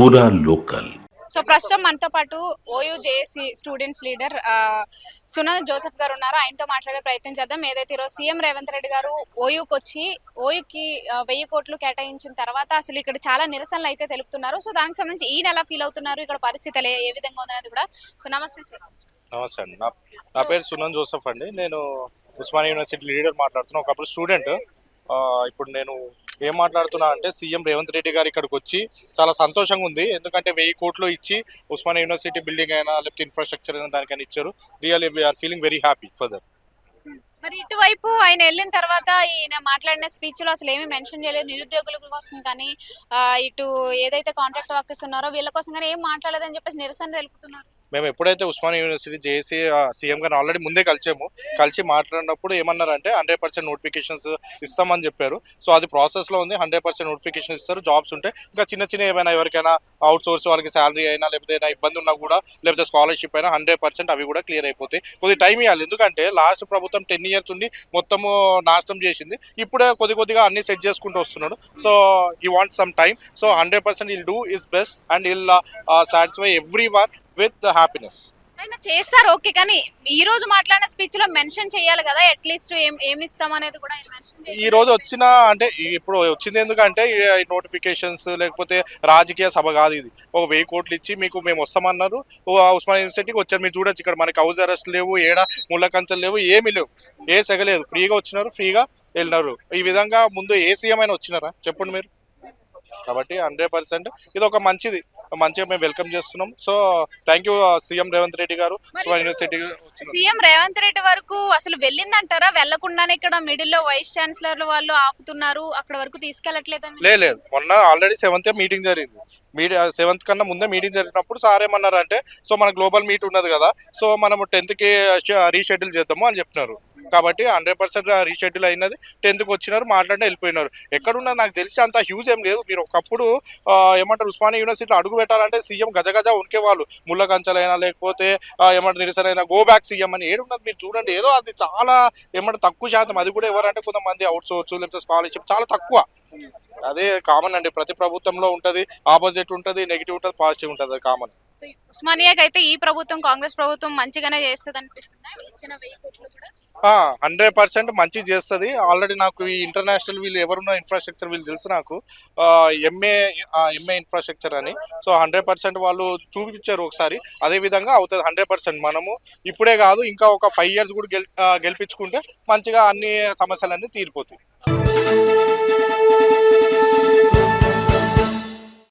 పూరా local. So ప్రస్తుతం మనతో పాటు OU JAC students leader Sunand Joseph గారు ఉన్నారు. ఆయనతో మాట్లాడే ప్రయత్నం చేద్దాం. ఏదైతే ఈరోజు సీఎం రేవంత్ రెడ్డి గారు ఓయూకి వచ్చి ఓయూకి వెయ్యి కోట్లు కేటాయించిన తర్వాత అసలు ఇక్కడ చాలా నిరసనలు అయితే తెలుపుతున్నారు. సో దానికి సంబంధించి ఈయన ఎలా ఫీల్ అవుతున్నారు? ఇక్కడ పరిస్థితులు ఏ విధంగా ఉందనేది కూడా? సో నమస్తే సార్. నమస్తే అండి. నా నా పేరు సునంద్ జోసెఫ్ అండి. నేను ఉస్మాన్ యూనివర్సిటీ లీడర్ మాట్లాడుతున్నాను ఒకప్పుడు స్టూడెంట్. ఇప్పుడు నేను ఏం మాట్లాడుతున్నా అంటే సీఎం రేవంత్ రెడ్డి గారు ఇక్కడికి వచ్చి చాలా సంతోషంగా ఉంది. ఎందుకంటే వెయ్యి కోట్లు ఇచ్చి ఉస్మానియా యూనివర్సిటీ బిల్డింగ్ అయినా లేకపోతే ఇన్ఫ్రాస్ట్రక్చర్ అయినా దానికైనా ఇచ్చారు. Really we're feeling very happy further మరి ఇటువైపు ఆయన వెళ్ళిన తర్వాత ఈయన మాట్లాడిన స్పీచ్లో అసలు ఏమీ మెన్షన్ చేయలేదు. నిరుద్యోగుల కోసం కానీ ఇటు ఏదైతే కాంట్రాక్ట్ వర్కర్స్ ఉన్నారో వీళ్ళ కోసం కానీ ఏం మాట్లాడలేదని చెప్పేసి నిరసన తెలుపుతున్నారు. మేము ఎప్పుడైతే ఉస్మానియా యూనివర్సిటీ జేసీ సీఎం గారిని ఆల్రెడీ ముందే కలిసాము కలిసి మాట్లాడినప్పుడు ఏమన్నారంటే హండ్రెడ్ పర్సెంట్ నోటిఫికేషన్స్ ఇస్తామని చెప్పారు. సో అది ప్రాసెస్లో ఉంది. హండ్రెడ్ పర్సెంట్ నోటిఫికేషన్ ఇస్తారు. జాబ్స్ ఉంటే ఇంకా చిన్న చిన్న ఏమైనా ఎవరికైనా అవుట్ సోర్స్ వాళ్ళకి శాలరీ అయినా లేకపోతే ఏదైనా ఇబ్బంది ఉన్నా కూడా లేకపోతే స్కాలర్షిప్ అయినా హండ్రెడ్ పర్సెంట్ అవి కూడా క్లియర్ అయిపోతాయి. కొద్ది టైం ఇవ్వాలి. ఎందుకంటే లాస్ట్ ప్రభుత్వం టెన్ ఇయర్స్ ఉండి మొత్తము నాశనం చేసింది. ఇప్పుడే కొద్ది కొద్దిగా అన్ని సెట్ చేసుకుంటూ వస్తున్నాడు. So we want some time so hundred percent will do his best and will satisfy everyone with happiness ఆయన చేస్తారు ఓకే కానీ ఈ రోజు మాట్లాడిన స్పీచ్లో మెన్షన్ చేయాలి కదా అట్లీస్ట్ ఏం ఏమి ఇస్తాం అనేది కూడా ఆయన మెన్షన్ ఈ రోజు వచ్చిన అంటే ఇప్పుడు వచ్చింది ఎందుకంటే ఈ నోటిఫికేషన్స్ లేకపోతే రాజకీయ సభ కాదు ఇది. ఒక వెయ్యి కోట్లు ఇచ్చి మీకు మేము వస్తామన్నారు. ఓ ఉస్మానియా యూనివర్సిటీకి వచ్చారు మీరు చూడొచ్చు ఇక్కడ మనకి హౌస్ అరెస్ట్ లేవు ఏడ ముళ్ళ కంచెలు లేవు ఏమీ లేవు. ఏ సెగలేదు ఫ్రీగా వచ్చినారు ఫ్రీగా వెళ్ళినారు. ఈ విధంగా ముందు ఏ సీఎం అయినా వచ్చినారా? చెప్పండి మీరు. కాబట్టి హండ్రెడ్ పర్సెంట్ ఇది ఒక మంచిది. మంచిగా మేము వెల్కమ్ చేస్తున్నాం. So thank you CM Revanth Reddy గారు. యూనివర్సిటీ సీఎం రేవంత్ రెడ్డి వరకు అసలు వెళ్ళిందంటారా? వెళ్ళకుండానే ఇక్కడ మిడిల్లో వైస్ ఛాన్సలర్ వాళ్ళు ఆపుతున్నారు. అక్కడ వరకు తీసుకెళ్ళట్లేదని లే లేదు. మొన్న ఆల్రెడీ సెవెంత్ మీటింగ్ జరిగింది. మీడియా సెవెంత్ కన్నా ముందే మీటింగ్ జరిగినప్పుడు సార్ ఏమన్నారంటే సో మన గ్లోబల్ మీట్ ఉన్నది కదా. సో మనము టెన్త్కి రీషెడ్యూల్ చేద్దాము అని చెప్పినారు. కాబట్టి హండ్రెడ్ పర్సెంట్ రీషెడ్యూల్ అయినది. టెన్త్కి వచ్చినారు మాట్లాడి వెళ్ళిపోయినారు. ఎక్కడున్నా నాకు తెలిసి అంత హ్యూజ్ ఏం లేదు. మీరు ఒకప్పుడు ఏమంటారు ఉస్మానియా యూనివర్సిటీలో అడుగు పెట్టాలంటే సీఎం గజ గజ ఉనికే వాళ్ళు. ముళ్ళ కంచెలైనా లేకపోతే ఏమంటారు నిరసనైనా గో బ్యాక్ సీఎం అని. ఏడున్నది మీరు చూడండి. ఏదో అది చాలా ఏమంటారు తక్కువ శాతం. అది కూడా ఎవరంటే కొంతమంది అవుట్సోర్స్ లేకపోతే స్కాలర్షిప్ చాలా తక్కువ. అదే కామన్ అండి. ప్రతి ప్రభుత్వంలో ఉంటది. ఆపోజిట్ ఉంటది నెగిటివ్ ఉంటది పాజిటివ్ ఉంటుంది. అది కామన్ సో ఉస్మానియాకి అయితే ఈ ప్రభుత్వం కాంగ్రెస్ ప్రభుత్వం మంచిగానే చేస్తుంది అనిపిస్తుంది ఇచ్చిన వెయ్యి కోట్లు కూడా? హండ్రెడ్ పర్సెంట్ మంచి చేస్తుంది. ఆల్రెడీ నాకు ఈ ఇంటర్నేషనల్ వీళ్ళు ఎవరున్న ఇన్ఫ్రాస్ట్రక్చర్ వీళ్ళు తెలుసు నాకు. ఎంఏ ఎంఏ ఇన్ఫ్రాస్ట్రక్చర్ అని. సో హండ్రెడ్ పర్సెంట్ వాళ్ళు చూపించారు ఒకసారి. అదే విధంగా అవుతుంది హండ్రెడ్ పర్సెంట్ మనము. ఇప్పుడే కాదు ఇంకా ఒక ఫైవ్ ఇయర్స్ కూడా గెల్ గెలిపించుకుంటే మంచిగా అన్ని సమస్యలన్నీ తీరిపోతాయి.